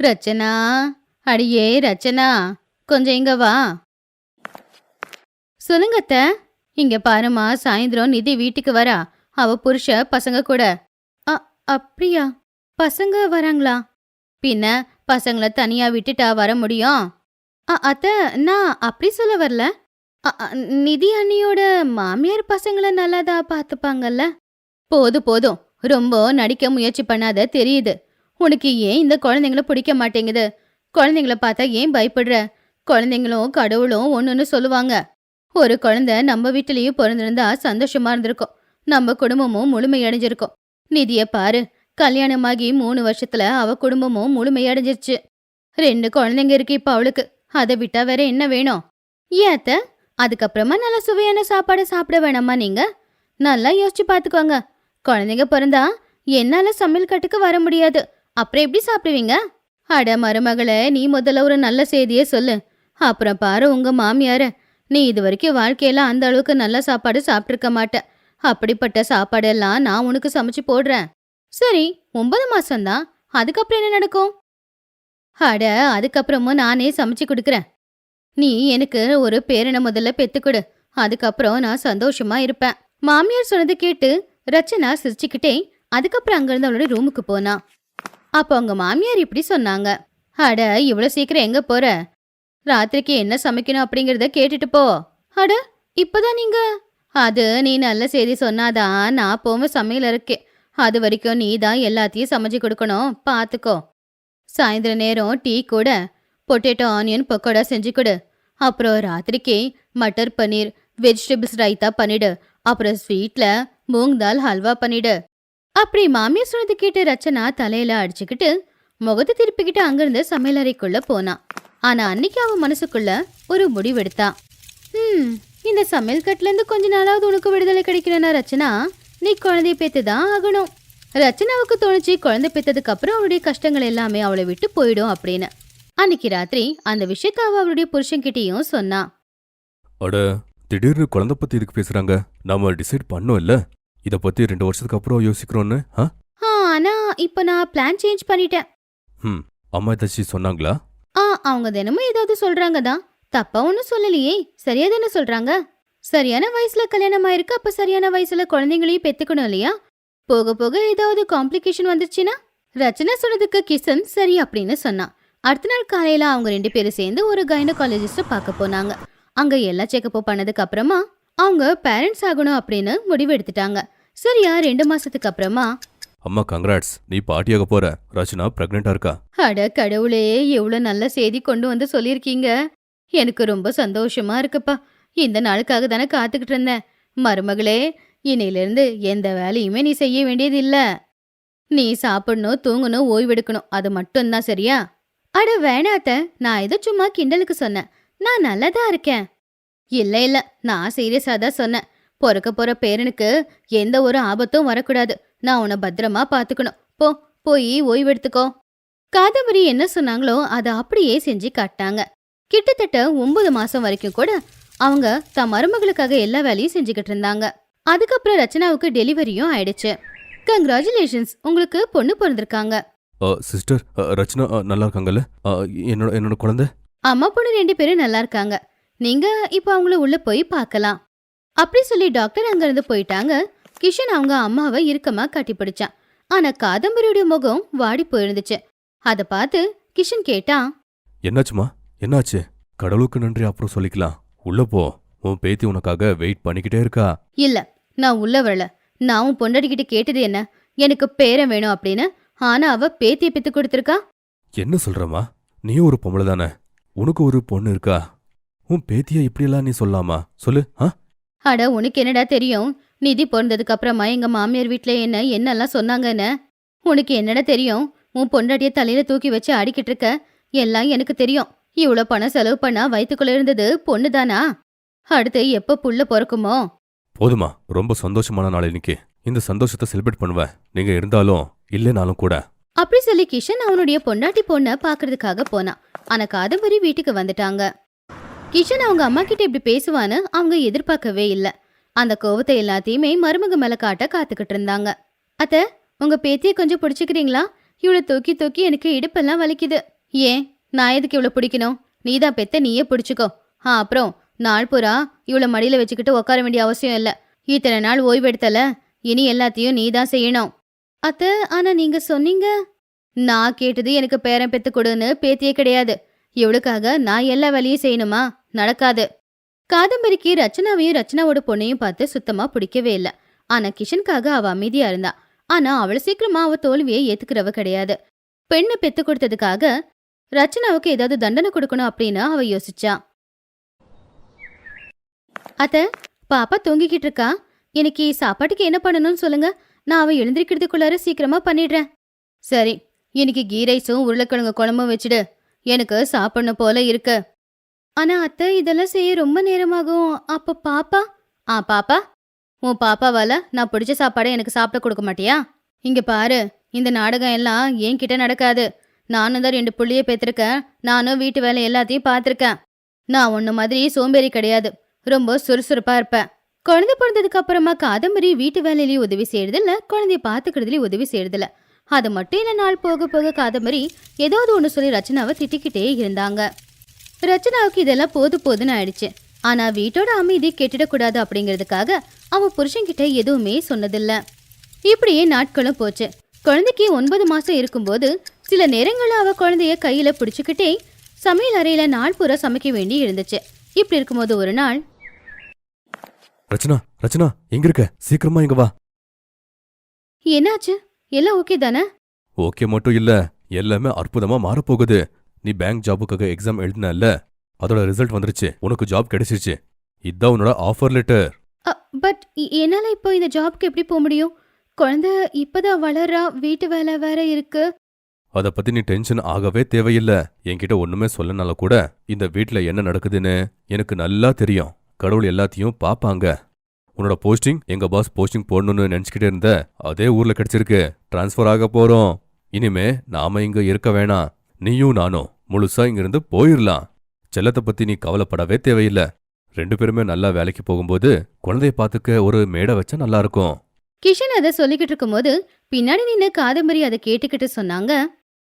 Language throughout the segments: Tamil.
ரச்சனா? அடியே ரச்சனா கொஞ்சம் இங்க வா. சொல்லுங்க அத்தை. இங்க பாருமா சாயந்தரம் நிதி வீட்டுக்கு வரா. அவ புருஷ பசங்க கூட. அ அப்படியா? பசங்க வராங்களா? பின்ன பசங்கள தனியா விட்டுட்டா வர முடியும்? அ அத்தை நான் அப்படி சொல்ல வரல. அ, நிதி அண்ணியோட மாமியார் பசங்கள நல்லாதா பார்த்துப்பாங்கல்ல? போதும் போதும். ரொம்ப நடிக்க முயற்சி பண்ணாத தெரியுது. உனக்கு ஏன் இந்த குழந்தைங்கள பிடிக்க மாட்டேங்குது? குழந்தைங்கள பார்த்தா ஏன் பயப்படுற? குழந்தைங்களும் கடவுளும் ஒன்றுன்னு சொல்லுவாங்க. ஒரு குழந்தை நம்ம வீட்டிலேயும் பிறந்திருந்தா சந்தோஷமா இருந்திருக்கும். நம்ம குடும்பமும் முழுமையடைஞ்சிருக்கும். நிதிய பாரு கல்யாணமாகி மூணு வருஷத்துல அவ குடும்பமும் முழுமையடைஞ்சிருச்சு. ரெண்டு குழந்தைங்க இருக்கு இப்ப அவளுக்கு. அதை விட்டா வேற என்ன வேணும்? ஏத்த அதுக்கப்புறமா நல்ல சுவையான சாப்பாடு சாப்பிட வேணாமா நீங்க? நல்லா யோசிச்சு பாத்துக்கோங்க குழந்தைங்க பிறந்தா என்னால சமையல் கட்டுக்கு வர முடியாது. அப்புறம் எப்படி சாப்பிடுவீங்க? அட மருமகளை நீ முதல்ல ஒரு நல்ல செய்தியே சொல்லு. அப்புறம் பாரு உங்க மாமியார. நீ இது வரைக்கும் வாழ்க்கையில அந்த அளவுக்கு நல்ல சாப்பாடு சாப்பிட்ருக்க மாட்ட. அப்படிப்பட்ட சாப்பாடெல்லாம் நான் உனக்கு சமைச்சு போடுறேன். சரி ஒன்பது மாசம்தான். அதுக்கப்புறம் என்ன நடக்கும்? அட அதுக்கப்புறமும் நானே சமைச்சு கொடுக்குறேன். நீ எனக்கு ஒரு பேரனை முதல்ல பெத்துக்கொடு அதுக்கப்புறம் நான் சந்தோஷமா இருப்பேன். மாமியார் சொன்னதை கேட்டு ரச்சனா சிரிச்சுக்கிட்டே அதுக்கப்புறம் அங்கிருந்து அவளோட ரூமுக்கு போனா. அப்போ அவங்க மாமியார் இப்படி சொன்னாங்க. அட இவ்வளோ சீக்கிரம் எங்க போற? ராத்திரிக்கு என்ன சமைக்கணும் அப்படிங்கறத கேட்டுட்டு போ. அட இப்பதான் நீங்க? அது நீ நல்ல செய்தி சொன்னாதான் நான் போவேன் சமையல் இருக்கேன் அது வரைக்கும் நீ தான் எல்லாத்தையும் சமைச்சு கொடுக்கணும். பாத்துக்கோ. சாயந்தர நேரம் டீ கூட பொட்டேட்டோ ஆனியன் பக்கோடா செஞ்சு கொடு. அப்புறம் ராத்திரிக்கு மட்டர் பன்னீர் வெஜிடபிள்ஸ் ரைத்தா பண்ணிடு. அப்புறம் ஸ்வீட்ல மூங் தால் ஹல்வா பண்ணிடு. அப்படி மாமியார் சொன்னது கேட்டு ரச்சனா தலையில அடிச்சுக்கிட்டு முகத்தை திருப்பிக்கிட்டு அங்கிருந்து சமையலறைக்குள்ள போனான் ஆனா அன்னைக்கு அவன் மனசுக்குள்ள ஒரு முடிவெடுத்தான் ம் இந்த சமையல் கட்டுல இருந்து கொஞ்ச நாளாவது உனக்கு விடுதலை கிடைக்கலனா ரச்சனா? நீ குழந்தைய பேத்து தான் ஆகணும். ரச்சனாவுக்கு தோணுச்சு குழந்தை பெத்ததுக்கு அப்புறம் அவளுடைய கஷ்டங்கள் எல்லாமே அவளை விட்டு போயிடும் அப்படின்னு. அன்னைக்கு ராத்திரி அந்த விஷயத்த அவ அவளுடைய புருஷன்கிட்டயும் சொன்னான் அட திடீர்னு குழந்தை பத்தி இதுக்கு பேசுறாங்க? நாம டிசைட் பண்ணோம் இல்ல இத பத்தி ரெண்டு வருஷத்துக்கு அப்புறம் யோசிக்கிறோன்னு ஆ? ஆ, ஆனா இப்போ நான் பிளான் சேஞ்ச் பண்ணிட்டேன். ம் அம்மா ஏதாச்சும் சொன்னாங்களா? ஆ அவங்க தினமும் ஏதாவது சொல்றாங்க தான் தப்பா ஒன்றும் சொல்லலையே. சரியா தானே சொல்றாங்க? சரியான வயசுல கல்யாணம் ஆயிருக்கு அப்ப சரியான வயசுல குழந்தைங்களையும் பெத்துக்கணும் இல்லையா? போக போக ஏதாவது காம்ப்ளிகேஷன் வந்துச்சுன்னா ரச்சனா சொன்னதுக்கு கிசன் சரி அப்படின்னு சொன்னான். அடுத்த நாள் காலையில அவங்க ரெண்டு பேரும் சேர்ந்து ஒரு கைனகாலஜிஸ்ட பார்க்க போனாங்க. அங்க எல்லா செக்கப்பும் பண்ணதுக்கு அப்புறமா அவங்க பேரண்ட்ஸ் ஆகணும் அப்படின்னு முடிவு எடுத்துட்டாங்க. சரியா ரெண்டு மாசத்துக்கு அப்புறமா? அம்மா கங்க்ராட்ஸ் நீ பாட்டியாக போற. ரச்சனா பிரெக்னெண்டா இருக்கா? அட கடவுளே எவ்வளவு நல்ல செய்தி கொண்டு வந்து சொல்லியிருக்கீங்க. எனக்கு ரொம்ப சந்தோஷமா இருக்குப்பா. இந்த நாளுக்காக தானே காத்துக்கிட்டு இருந்தேன். மருமகளே இன்னையிலிருந்து எந்த வேலையுமே நீ செய்ய வேண்டியது இல்ல நீ சாப்பிடணும் தூங்கணும் ஓய்வெடுக்கணும். அது மட்டும்தான் சரியா? அட வேணாத்த நான் ஏதோ சும்மா கிண்டலுக்கு சொன்னேன். நான் நல்லதா இருக்கேன். இல்ல இல்ல நான் சீரியஸா தான் சொன்னேன். பிறக்க போற பேரனுக்கு எந்த ஒரு ஆபத்தும் வரக்கூடாது. நான் உன்னை பத்திரமா பாத்துக்கணும். போ போய் ஓய்வெடுத்துக்கோ காதம்பரி என்ன சொன்னாங்களோ அதை அப்படியே செஞ்சு காட்டாங்க கிட்டத்தட்ட ஒன்பது மாசம் வரைக்கும் கூட அவங்க தம் மருமகளுக்காக எல்லா வேலையும் செஞ்சுக்கிட்டு இருந்தாங்க. அதுக்கப்புறம் ரச்சனாவுக்கு டெலிவரியும் ஆயிடுச்சு. கங்க்ராச்சுலேஷன்ஸ் உங்களுக்கு பொண்ணு பிறந்திருக்காங்க. சிஸ்டர் ரச்சனா நல்லா இருக்காங்கல்ல? என்னோட என்னோட குழந்தை? அம்மா பொண்ணு ரெண்டு பேரும் நல்லா இருக்காங்க. நீங்க இப்போ அவங்கள உள்ள போய் பார்க்கலாம். அப்படி சொல்லி டாக்டர் அங்கிருந்து போயிட்டாங்க. கிஷன் அவங்க அம்மாவை இறுக்கமா கட்டிப்பிடிச்சான். ஆனா காதம்பரியுடைய முகம் வாடி போயிருந்துச்சு. அதை பார்த்து கிஷன் கேட்டான். என்னாச்சுமா? என்னாச்சு? கடவுளுக்கு நன்றி அப்புறம் சொல்லிக்கலாம். உள்ள போ. உன் பேத்தி உனக்காக வெயிட் பண்ணிக்கிட்டே இருக்கா? இல்ல நான் உள்ள வரல. நான் உன் பொண்டாட்டிக்கிட்ட கேட்டது என்ன? எனக்கு பேரன் வேணும் அப்படின்னு. ஆனா அவ பேத்திய பெத்து கொடுத்துருக்கா? என்ன சொல்றமா நீ ஒரு பொம்பளை தானே. உனக்கு ஒரு பொண்ணு இருக்கா? உன் பேத்திய இப்படியெல்லாம் நீ சொல்லாமா? சொல்லு ஆ? அட உனக்கு என்னடா தெரியும்? நிதி பிறந்ததுக்கு அப்புறமா எங்க மாமியார் வீட்ல என்ன என்னெல்லாம் சொன்னாங்கன்னு? உனக்கு என்னடா தெரியும்? உன் பொண்டாட்டிய தலையில தூக்கி வச்சு அடிக்கிட்டு இருக்க எல்லாம் எனக்கு தெரியும். இவ்வளோ பணம் செலவு பண்ணா வயித்துக்குள்ள இருந்தது பொண்ணுதானா? அடுத்து எப்ப புள்ள பிறக்குமோ? போதுமா ரொம்ப சந்தோஷமான நாள் இன்னைக்கு. இந்த சந்தோஷத்தை செலிப்ரேட் பண்ணுவேன் நீங்க இருந்தாலும் இல்லைனாலும் கூட. அப்படி சொல்லி கிஷன் அவனுடைய பொண்டாட்டி பொண்ண பாக்குறதுக்காக போனான். ஆனா காதம்பரி வீட்டுக்கு வந்துட்டாங்க. கிஷன் அவங்க அம்மா கிட்ட இப்படி பேசுவான்னு அவங்க எதிர்பார்க்கவே இல்ல. அந்த கோவத்தை எல்லாத்தையுமே மருமக மேல காட்ட காத்துக்கிட்டு இருந்தாங்க. அத்த உங்க பேத்திய கொஞ்சம் பிடிச்சிக்கிறீங்களா? இவளை தூக்கி தூக்கி எனக்கு இடுப்பெல்லாம் வலிக்குது. ஏன்? நான் எதுக்கு இவளை பிடிக்கணும்? நீதான் பெத்த நீயே பிடிச்சிக்கோ. ஆ அப்புறம் நாள் பூரா இவளை மடியில வச்சுக்கிட்டு உட்கார வேண்டிய அவசியம் இல்ல. இத்தனை நாள் ஓய்வு எடுத்தல இனி எல்லாத்தையும் நீ தான் செய்யணும். அத்த ஆனா நீங்க சொன்னீங்க. நான் கேட்டது எனக்கு பேரன் பெத்து கொடுன்னு பேத்தியே கிடையாது. இவளுக்காக நான் எல்லா வேலையும் செய்யணுமா? நடக்காது. காதம்பரிக்கு ரச்சனாவையும் ரச்சனாவோட பொண்ணையும் பார்த்து சுத்தமா பிடிக்கவே இல்லை. ஆனா கிஷனுக்காக அவ அமைதியா இருந்தா. ஆனா அவ்வளவு சீக்கிரமா அவ தோல்வியை ஏத்துக்கிறவ கிடையாது. பெண்ணை பெத்து கொடுத்ததுக்காக ரச்சனாவுக்கு ஏதாவது தண்டனை கொடுக்கணும் அப்படின்னு அவ யோசிச்சா. அத்த பாப்பா தூங்கிக்கிட்டு இருக்கா? இன்னைக்கு சாப்பாட்டுக்கு என்ன பண்ணணும்னு சொல்லுங்க. நான் அவ எழுந்திருக்கிறதுக்குள்ளார சீக்கிரமா பண்ணிடுறேன். சரி இன்னைக்கு கீ ரைஸும் உருளைக்கிழங்கு குழம்பும் வச்சுடு. எனக்கு சாப்பிடணும் போல இருக்கு. ஆனா அத்தை இதெல்லாம் செய்ய ரொம்ப நேரமாகும். அப்ப பாப்பா? ஆ பாப்பா? உன் பாப்பாவால நான் பிடிச்ச சாப்பாடை எனக்கு சாப்பிட கொடுக்க மாட்டியா? இங்க பாரு இந்த நாடகம் எல்லாம் என்கிட்ட நடக்காது. நானும் தான் ரெண்டு புள்ளிய பேத்திருக்கேன் நானும் வீட்டு வேலை எல்லாத்தையும் பார்த்துருக்கேன். நான் ஒன்று மாதிரி சோம்பேறி கிடையாது. ரொம்ப சுறுசுறுப்பா இருப்பேன். குழந்தை பிறந்ததுக்கு அப்புறமா காதம்பரி வீட்டு வேலையிலயும் உதவி செய்யறதில்ல குழந்தைய பார்த்துக்கிறதுலயும் உதவி செய்யறதில்ல. அது மட்டும் இல்ல நாள் போக போக காதம்பரி ஏதாவது ஒன்று சொல்லி ரச்சனாவை திட்டிக்கிட்டே இருந்தாங்க. ரச்சனாவுக்கு இதெல்லாம் போது போதுன்னு ஆயிடுச்சு. ஆனா வீட்டோட அமைதி கெட்டிடக்கூடாது அப்படிங்கிறதுக்காக அவ புருஷன்கிட்ட எதுவுமே சொன்னதில்ல. இப்படியே நாட்களும் போச்சு. குழந்தைக்கு ஒன்பது மாசம் இருக்கும்போது சில நேரங்கள்ல அவ குழந்தைய கையில பிடிச்சுக்கிட்டே சமையல் அறையில நாள் பூரா சமைக்க வேண்டி இருந்துச்சு. இப்படி இருக்கும்போது ஒரு நாள் ரச்சனா ரச்சனா எங்க இருக்க? சீக்கிரமா இங்க வா. என்னாச்சு? எல்லாம் ஓகே தானே? ஓகே மட்டும் இல்ல எல்லாமே அற்புதமா மாறப்போகுது. நீ பேங்க் ஜாபுக்காக எக்ஸாம் எழுதினல்ல அதோட ரிசல்ட் வந்துருச்சு. உனக்கு ஜாப் கிடைச்சிருச்சு. இதான் உன்னோட ஆஃபர் லெட்டர் பட் என்னால இப்போ இந்த ஜாப்க்கு எப்படி போக முடியும்? குழந்தை இப்பதான் வளர்றா வீட்டு வேலை வேற இருக்கு. அத பத்தி நீ டென்ஷன் ஆகவே தேவையில்ல. என்கிட்ட ஒண்ணுமே சொல்லனால கூட இந்த வீட்ல என்ன நடக்குதுன்னு எனக்கு நல்லா தெரியும். கடவுள் எல்லாத்தையும் பாப்பாங்க. உன்னோட போஸ்டிங் எங்க பாஸ் போஸ்டிங் போடணும்னு நினைச்சுக்கிட்டே இருந்த அதே ஊர்ல கிடைச்சிருக்கு. ட்ரான்ஸ்ஃபர் ஆக போறோம். இனிமே நாம இங்க இருக்க வேணாம். நீயும் நானும் முழுசா இங்கிருந்து போயிடலாம் செல்லத்தை பத்தி நீ கவலைப்படவே தேவையில்ல. ரெண்டு பேருமே நல்லா வேலைக்கு போகும்போது குழந்தைய பாத்துக்க ஒரு மேடை வச்சா நல்லா இருக்கும். கிஷன் அதை சொல்லிக்கிட்டு இருக்கும்போது பின்னாடி நின்று காதம்பரி அதை கேட்டுக்கிட்டு சொன்னாங்க.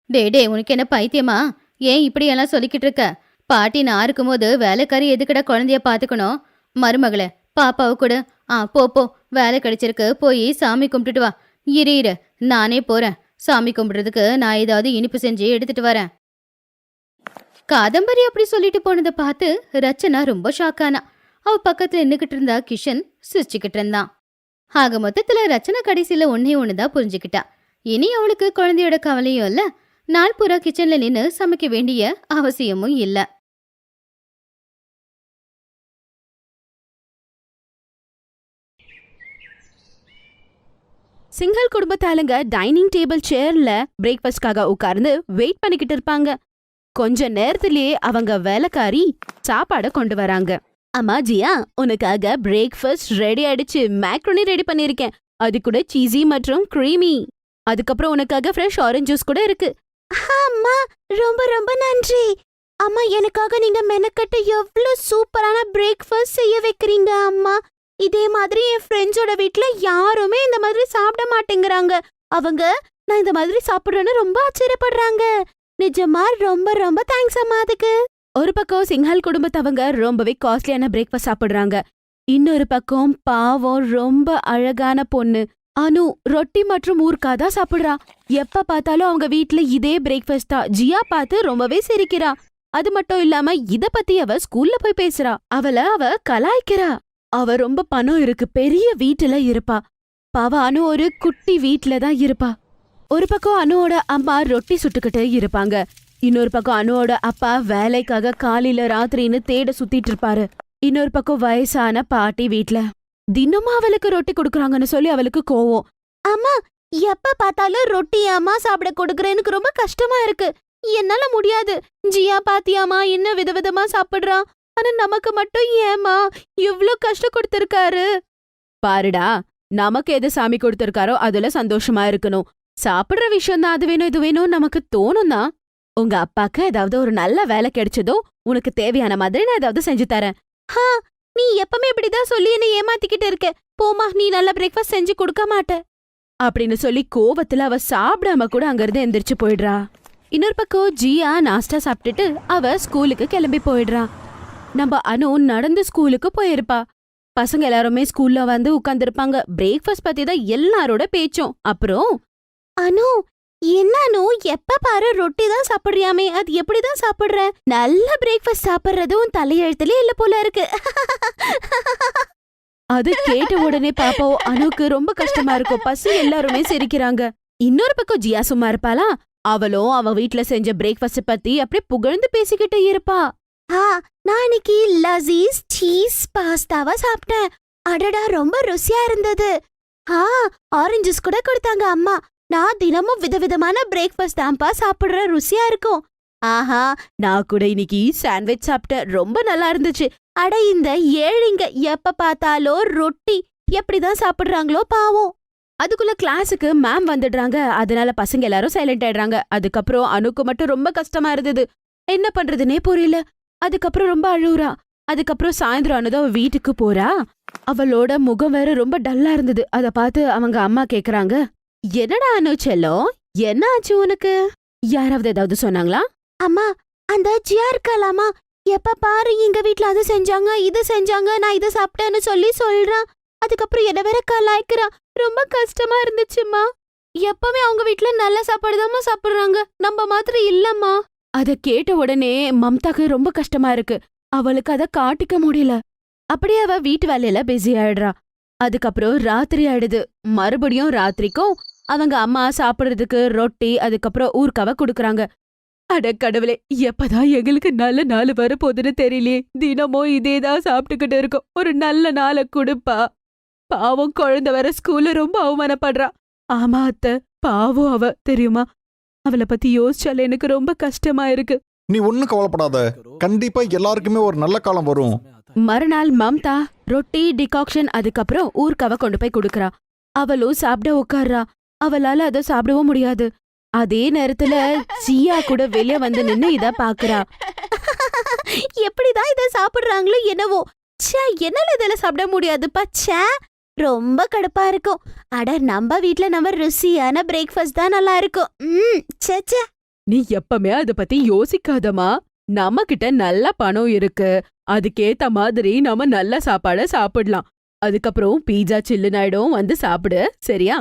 டே டே உனக்கு என்ன பைத்தியமா? ஏன் இப்படி எல்லாம் சொல்லிக்கிட்டு இருக்க? பாட்டி நான் இருக்கும்போது வேலைக்காரி எதுக்கடா குழந்தைய பாத்துக்கணும் மருமகளே பாப்பாவை கூட. ஆ போ போ. வேலை கிடைச்சிருக்கு. போய் சாமி கும்பிட்டுட்டு வா. இரு இரு. நானே போறேன். சாமி கும்பிடுறதுக்கு நான் ஏதாவது இனிப்பு செஞ்சு எடுத்துட்டு வரேன். காதம்பரி அப்படி சொல்லிட்டு போனதை பார்த்து ரச்சனா ரொம்ப ஷாக்கானா அவ பக்கத்துல நின்னுகிட்டு இருந்தா கிஷன் சிரிச்சுக்கிட்டு இருந்தான். ஆக மொத்தத்துல ரச்சனை கடைசியில ஒன்னே ஒண்ணுதான் புரிஞ்சுக்கிட்டா. இனி அவளுக்கு குழந்தையோட கவலையும் இல்ல. நாள் பூரா கிச்சன்ல நின்னு சமைக்க வேண்டிய அவசியமும் இல்ல. சிங்கிள் குடும்பத்தாளுங்க டைனிங் டேபிள் சேர்ல பிரேக்ஃபாஸ்ட்காக உட்கார்ந்து வெயிட் பண்ணிக்கிட்டு இருப்பாங்க. கொஞ்ச நேரத்திலேயே அவங்க வேலைக்காரி சாப்பாட கொண்டு வராங்க. அம்மா ஜியா உனக்காக பிரேக்ஃபாஸ்ட் ரெடி ஆயிடுச்சு. மேக்ரோனி ரெடி பண்ணிருக்கேன் அது கூட சீஸி மற்றும் க்ரீமி. அதுக்கப்புறம் உனக்காக ஃப்ரெஷ் ஆரஞ்சு ஜூஸ் கூட இருக்கு. அம்மா ரொம்ப ரொம்ப நன்றி. அம்மா எனக்காக நீங்க மெனக்கட்டு எவ்வளவு சூப்பரான பிரேக்ஃபாஸ்ட் செய்ய வைக்கிறீங்க அம்மா. இதே மாதிரி என் ஃப்ரெண்ட்ஸோட வீட்ல யாருமே இந்த மாதிரி சாப்பிட மாட்டேங்கிறாங்க. அவங்க நான் இந்த மாதிரி சாப்பிடுறேன்னு ரொம்ப ஆச்சரியப்படுறாங்க. நிஜமா ரொம்ப ரொம்ப தேங்க்ஸ் அம்மா அதுக்கு. ஒரு பக்கம் சிங்ஹால் குடும்பத்தவங்க ரொம்பவே காஸ்ட்லியான பிரேக்ஃபாஸ்ட் சாப்பிடுறாங்க. இன்னொரு பக்கம் பாவம் ரொம்ப அழகான பொண்ணு. அனு ரொட்டி மற்றும் ஊர்க்கா தான் சாப்பிடுறா. எப்ப பார்த்தாலும் அவங்க வீட்ல இதே பிரேக்ஃபாஸ்ட் தான். ஜியா பார்த்து ரொம்பவே சிரிக்கிறா. அது மட்டும் இல்லாம இத பத்தி அவ ஸ்கூல்ல போய் பேசுறா. அவள அவ கலாய்க்கிறா. அவ ரொம்ப பணம் இருக்கு. பெரிய வீட்டுல இருப்பா. பாவ அனு ஒரு குட்டி வீட்ல தான் இருப்பா. ஒரு பக்கம் அனுவோட அம்மா ரொட்டி சுட்டுக்கிட்டு இருப்பாங்க. இன்னொரு பக்கம் அனுவோட அப்பா வேலைக்காக காலையில ராத்திரின்னு தேட சுத்திட்டு இருப்பாரு. இன்னொரு பக்கம் வயசான பாட்டி வீட்ல தினமும் அவளுக்கு ரொட்டி கொடுக்குறாங்கன்னு சொல்லி அவளுக்கு கோவம். அம்மா எப்ப பார்த்தாலும் ரொட்டி அம்மா சாப்பிட கொடுக்கற எனக்கு ரொம்ப கஷ்டமா இருக்கு. என்னால முடியாது. ஜியா பாத்தியாமா என்ன விதவிதமா சாப்பிடுறான் ஆனா நமக்கு மட்டும் ஏமா இவ்ளோ கஷ்டம் கொடுத்திருக்காரு பாருடா நமக்கு எது சாமி கொடுத்திருக்காரோ அதுல சந்தோஷமா இருக்கணும். சாப்பிடுற விஷயம் தான் அது வேணும் இது வேணும் நமக்கு தோணும்னா உங்க அப்பாக்கு ஏதாவது ஒரு நல்ல வேலை கிடைச்சதோ உனக்கு தேவையான மாதிரி நான் ஏதாவது செஞ்சு தரேன். ஹா நீ எப்பவுமே இப்படிதான் சொல்லி என்ன ஏமாத்திக்கிட்டு இருக்க. போமா நீ நல்ல பிரேக்ஃபாஸ்ட் செஞ்சு கொடுக்க மாட்ட. அப்படின்னு சொல்லி கோவத்துல அவ சாப்பிடாம கூட அங்கிருந்து எந்திரிச்சு போயிடுறா. இன்னொரு பக்கம் ஜியா நாஸ்டா சாப்பிட்டுட்டு அவ ஸ்கூலுக்கு கிளம்பி போயிடுறா. நம்ம அனு நடந்து ஸ்கூலுக்கு போயிருப்பா. பசங்க எல்லாருமே ஸ்கூல்ல வந்து உட்கார்ந்திருப்பாங்க. பிரேக்ஃபாஸ்ட் பத்தி தான் எல்லாரோட பேச்சும். அப்புறம்? அனு என்ன அனு? எப்ப பாரு ரொட்டி தான் சாப்பிடுறியாமே. அது எப்படிதான் சாப்பிடுற? நல்ல பிரேக்ஃபாஸ்ட் சாப்பிடுறது உன் தலையெழுத்துல இல்ல போல இருக்கு. அது கேட்ட உடனே பாப்போம் அனுக்கு ரொம்ப கஷ்டமா இருக்கும். பசு எல்லாருமே சிரிக்கிறாங்க. இன்னொரு பக்கம் ஜியா சும்மா இருப்பாளா? அவளும் அவ வீட்ல செஞ்ச பிரேக்ஃபாஸ்ட் பத்தி அப்படியே புகழ்ந்து பேசிக்கிட்டே இருப்பா. ஆ நான் இன்னைக்கு லசீஸ் சீஸ் பாஸ்தாவா சாப்பிட்டேன். அடடா ரொம்ப ருசியா இருந்தது. ஆ ஆரஞ்சு ஜூஸ் கூட கொடுத்தாங்க அம்மா. நான் தினமும் விதவிதமான பிரேக்ஃபாஸ்ட் தான்ப்பா சாப்பிடுற ருசியா இருக்கும். ஆஹா நான் கூட இன்னைக்கு சாண்ட்விச் சாப்பிட்டேன். ரொம்ப நல்லா இருந்துச்சு. அட இந்த ஏழைங்க எப்ப பார்த்தாலும் ரொட்டி. எப்படிதான் சாப்பிடுறாங்களோ பாவம். அதுக்குள்ள கிளாஸுக்கு மேம் வந்துடுறாங்க. அதனால பசங்க எல்லாரும் சைலண்ட் ஆயிடுறாங்க. அதுக்கப்புறம் அனுக்கு மட்டும் ரொம்ப கஷ்டமா இருந்தது. என்ன பண்றதுனே புரியல. அதுக்கப்புறம் ரொம்ப அழுவுறா. அதுக்கப்புறம் சாயந்தரம் ஆனதும் அவ வீட்டுக்கு போறா. அவளோட முகம் வேற ரொம்ப டல்லா இருந்தது. அத பார்த்து அவங்க அம்மா கேக்குறாங்க என்னடா அனு செல்லம்? என்ன ஆச்சு உனக்கு? யாராவது ஏதாவது சொன்னாங்களா? அம்மா அந்த ஜியா இருக்கலாமா எப்ப பாரு எங்க வீட்ல அது செஞ்சாங்க இது செஞ்சாங்க நான் இதை சாப்பிட்டேன்னு சொல்லி சொல்றான் அதுக்கப்புறம் என்ன வேற கலாய்க்கிறான் ரொம்ப கஷ்டமா இருந்துச்சுமா எப்பவுமே அவங்க வீட்ல நல்ல சாப்பாடுதான்மா சாப்பிடுறாங்க. நம்ம மாதிரி இல்லம்மா. அத கேட்ட உடனே மம்தாக்கு ரொம்ப கஷ்டமா இருக்கு. அவளுக்கு அத காட்டிக்க முடியல. அப்படியே அவ வீட்டு வேலையில பிஸி ஆயிடுறா. அதுக்கப்புறம் ராத்திரி ஆயிடுது. மறுபடியும் ராத்திரிக்கும் அவங்க அம்மா சாப்பிடுறதுக்கு ரொட்டி அதுக்கப்புறம் ஊர்க்காவ குடுக்கறாங்க. அட கடவுளே எப்பதான் எங்களுக்கு நல்ல நாள் வரப்போகுதுன்னு தெரியலையே தினமும் இதேதான் சாப்பிட்டுக்கிட்டு இருக்கோம். ஒரு நல்ல நாளை கொடுப்பா. பாவம் குழந்தை வர ஸ்கூல்ல ரொம்ப அவமானப்படுறா. ஆமா அத்த பாவம் அவ. தெரியுமா? அவளை பத்தி யோசிச்சால எனக்கு ரொம்ப கஷ்டமா இருக்கு. நீ ஒன்னும் கவலைப்படாத. கண்டிப்பா எல்லாருக்குமே ஒரு நல்ல காலம் வரும். மறுநாள் மம்தா ரொட்டி டிகாக்ஷன் அதுக்கப்புறம் ஊர்க்கவ கொண்டு போய் கொடுக்கறா. அவளும் சாப்பிட உட்கார்றா அவளால அத சாப்பிடவும் முடியாது. அதே நேரத்துல ஜியா கூட வெளிய வந்து நின்னு இத பாக்குறா. எப்படிதான் இத சாப்பிடுறாங்களோ என்னவோ. ச்சே என்னால இதெல்லாம் சாப்பிட முடியாது ச்சே. ரொம்ப கடுப்பா இருக்கும். அட நம்ம வீட்ல நம்ம ருசியான பிரேக்ஃபாஸ்ட் தான் நல்லா இருக்கும். ம் ச்சே ச்சே. நீ எப்பவுமே அத பத்தி யோசிக்காதமா நம்ம கிட்ட நல்ல பணம் இருக்கு. அதுக்கேத்த மாதிரி நாம நல்ல சாப்பாட சாப்பிடலாம். அதுக்கப்புறம் பீஸா சில்லுன்னு ஆயிடும் வந்து சாப்பிடு. சரியா?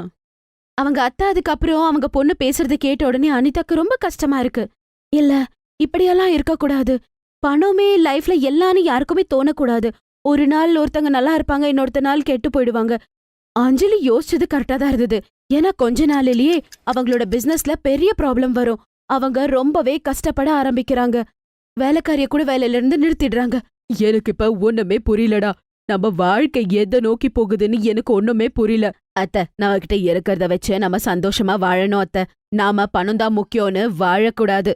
அவங்க அத்தா அதுக்கப்புறம் அவங்க பொண்ணு பேசுறத கேட்ட உடனே அனிதாக்கு ரொம்ப கஷ்டமா இருக்கு. இல்ல இப்படியெல்லாம் இருக்கக்கூடாது. பணமே லைஃப்ல எல்லான்னு யாருக்குமே தோணக்கூடாது. ஒரு நாள் ஒருத்தங்க நல்லா இருப்பாங்க இன்னொருத்த நாள் கெட்டு போயிடுவாங்க. அஞ்சலி யோசிச்சது கரெக்டா தான் இருந்தது. ஏன்னா கொஞ்ச நாளிலேயே அவங்களோட பிசினஸ்ல பெரிய ப்ராப்ளம் வரும். அவங்க ரொம்பவே கஷ்டப்பட ஆரம்பிக்கிறாங்க. வேலைக்காரிய கூட வேலையில இருந்து நிறுத்திடுறாங்க. எனக்கு இப்ப ஒண்ணுமே புரியலடா. நம்ம வாழ்க்கை எதை நோக்கி போகுதுன்னு எனக்கு ஒண்ணுமே புரியல. அத்த நம்ம கிட்ட இருக்கிறத வச்சு நம்ம சந்தோஷமா வாழணும் அத்த. நாம பணம் தான் முக்கியம்னு வாழக்கூடாது.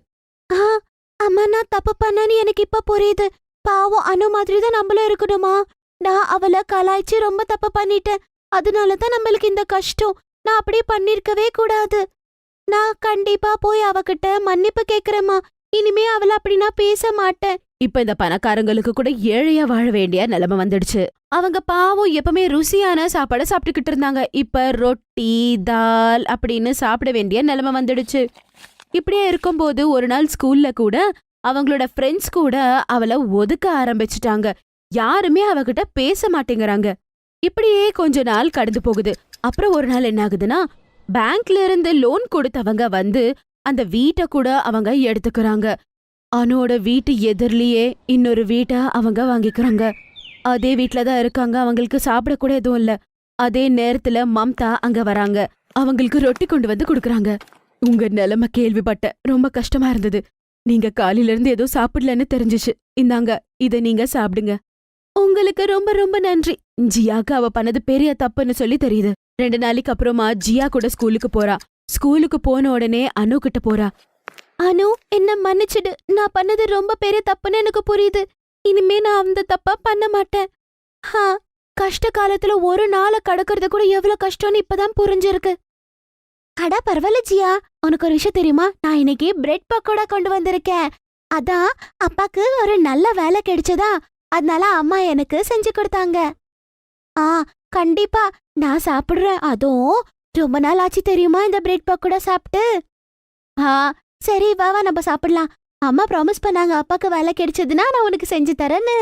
அம்மா நான் தப்பு பண்ணேன்னு எனக்கு இப்ப புரியுது. பாவம் அனு மாதிரி தான் நம்மளும் இருக்கணுமா? நான் அவளை கலாய்ச்சி ரொம்ப தப்பு பண்ணிட்டேன். அதனால தான் நம்மளுக்கு இந்த கஷ்டம். நான் அப்படியே பண்ணிருக்கவே கூடாது. நான் கண்டிப்பா போய் அவகிட்ட மன்னிப்பு கேக்குறேம்மா. இனிமே அவள அப்படி நான் பேச மாட்டேன். இப்ப இந்த பணக்காரங்களுக்கு கூட ஏழையா வாழ வேண்டிய நிலைமை வந்துடுச்சு. அவங்க பாவம் எப்பவுமே ருசியான சாப்பாட சாப்பிட்டுக்கிட்டு இருந்தாங்க. இப்ப ரொட்டி தால் அப்படின்னு சாப்பிட வேண்டிய நிலைமை வந்துடுச்சு. இப்படியே இருக்கும்போது ஒரு நாள் ஸ்கூல்ல கூட அவங்களோட ஃப்ரெண்ட்ஸ் கூட அவளை ஒதுக்க ஆரம்பிச்சிட்டாங்க. யாருமே அவகிட்ட பேச மாட்டேங்கிறாங்க. இப்படியே கொஞ்ச நாள் கடந்து போகுது. அப்புறம் ஒரு நாள் என்ன ஆகுதுன்னா பேங்க்ல இருந்து லோன் கொடுத்தவங்க வந்து அந்த வீட்டை கூட அவங்க எடுத்துக்கறாங்க. அனுவோட வீட்டு எதிரிலேயே இன்னொரு வீட்டை அவங்க வாங்கிக்கிறாங்க. அதே வீட்டில தான் இருக்காங்க. அவங்களுக்கு சாப்பிடக்கூட எதுவும் இல்ல. அதே நேரத்துல மம்தா அங்க வராங்க. அவங்களுக்கு ரொட்டி கொண்டு வந்து குடுக்கறாங்க. உங்க நிலைமை கேள்விப்பட்ட ரொம்ப கஷ்டமா இருந்தது. நீங்க காலையில இருந்து ஏதோ சாப்பிடலன்னு தெரிஞ்சுச்சு. இந்தாங்க இத நீங்க சாப்பிடுங்க. உங்களுக்கு ரொம்ப ரொம்ப நன்றி. ஜியாக்கு அவ பண்ணது பெரிய தப்புன்னு சொல்லி தெரியுது. ரெண்டு நாளைக்கு அப்புறமா ஜியா கூட ஸ்கூலுக்கு போறா. ஸ்கூலுக்கு போன உடனே அனு கிட்ட போறா. அனு என்ன மன்னிச்சிடு. நான் பண்ணது ரொம்ப பெரிய தப்புன்னு எனக்கு புரியுது. இனிமே நான் அந்த தப்பா பண்ண மாட்டேன். ஹா கஷ்ட காலத்துல ஒரு நாளை கடக்கிறது கூட எவ்வளவு கஷ்டம்னு இப்பதான் புரிஞ்சிருக்கு. அடா பரவாயில்ல ஜியா. உனக்கு ஒரு விஷயம் தெரியுமா? நான் இன்னைக்கு பிரெட் பக்கோடா கொண்டு வந்திருக்கேன். அதான் அப்பாக்கு ஒரு நல்ல வேலை கிடைச்சதா? அதனால அம்மா எனக்கு செஞ்சு கொடுத்தாங்க. ஆ கண்டிப்பா. நான் சாப்பிடுறேன். அதுவும் ரொம்ப நாள் ஆச்சு தெரியுமா இந்த பிரெட் பக்கோடா சாப்பிட்டு? ஆ சரி வா வா நம்ம சாப்பிடலாம். அம்மா ப்ராமிஸ் பண்ணாங்க அப்பாக்கு வேலை கிடைச்சதுன்னா நான் உனக்கு செஞ்சு தரேன்னு.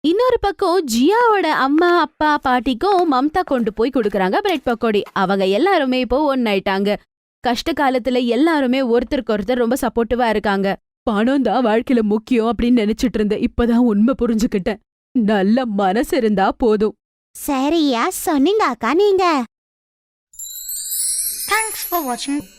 இன்னொரு பக்கம் ஜியாவோட அம்மா அப்பா பாட்டிக்கும் மம்தா கொண்டு போய் கொடுக்கறாங்க பிரெட் பக்கோடி. அவங்க எல்லாருமே இப்போ ஒன்னாயிட்டாங்க. கஷ்ட காலத்துல எல்லாருமே ஒருத்தருக்கு ஒருத்தர் ரொம்ப சப்போர்ட்டிவா இருக்காங்க. பணம் தான் வாழ்க்கையில முக்கியம் அப்படின்னு நினைச்சிட்டு இருந்தேன். இப்பதான் உண்மை புரிஞ்சுக்கிட்டேன். நல்ல மனசு இருந்தா போதும். சரியா சொன்னீங்க அக்கா நீங்க. Thanks for watching.